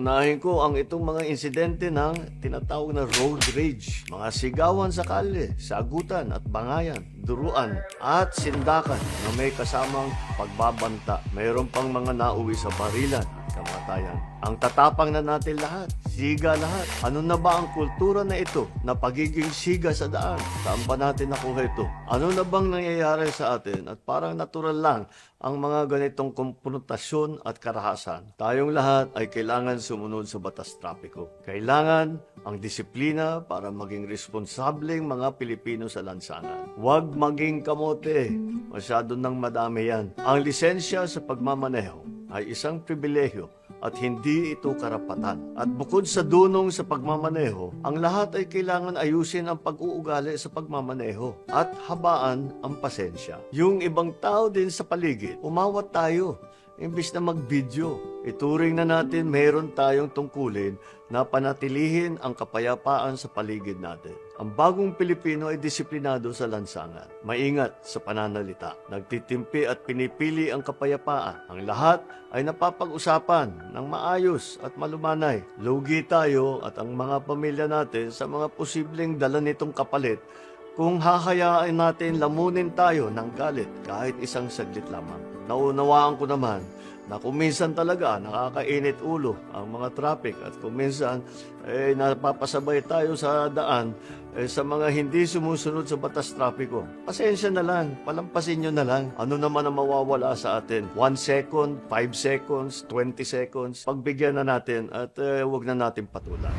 Uunahin ko ang itong mga insidente ng tinatawag na road rage. Mga sigawan sa kalye, sagutan at bangayan, duruan at sindakan na may kasamang pagbabanta. Mayroon pang mga nauwi sa barilan at kamatayan. Ang tatapang na natin lahat, siga lahat. Ano na ba ang kultura na ito na pagiging siga sa daan? Saan ba natin nakuha ito? Ano na bang nangyayari sa atin? At parang natural lang ang mga ganitong konfrontasyon at karahasan. Tayong lahat ay kailangan sumunod sa batas trapiko. Kailangan ang disiplina para maging responsableng mga Pilipino sa lansangan. Huwag maging kamote. Masyado nang madami yan. Ang lisensya sa pagmamaneho ay isang pribilehyo at hindi ito karapatan. At bukod sa dunong sa pagmamaneho, ang lahat ay kailangan ayusin ang pag-uugali sa pagmamaneho at habaan ang pasensya. Yung ibang tao din sa paligid, umawat tayo. Imbis na mag-video, ituring na natin meron tayong tungkulin na panatilihin ang kapayapaan sa paligid natin. Ang bagong Pilipino ay disiplinado sa lansangan, maingat sa pananalita, nagtitimpi at pinipili ang kapayapaan. Ang lahat ay napapag-usapan ng maayos at malumanay. Lugi tayo at ang mga pamilya natin sa mga posibleng dala nitong kapalit kung hahayaan natin lamunin tayo ng galit kahit isang saglit lamang. Naunawaan ko naman na kung minsan talaga nakakainit ulo ang mga traffic at kung minsan eh, napapasabay tayo sa daan eh, sa mga hindi sumusunod sa batas trapiko. Pasensya na lang, palampasin nyo na lang. Ano naman ang mawawala sa atin? 1 second, 5 seconds, 20 seconds, pagbigyan na natin at eh, wag na natin patulan.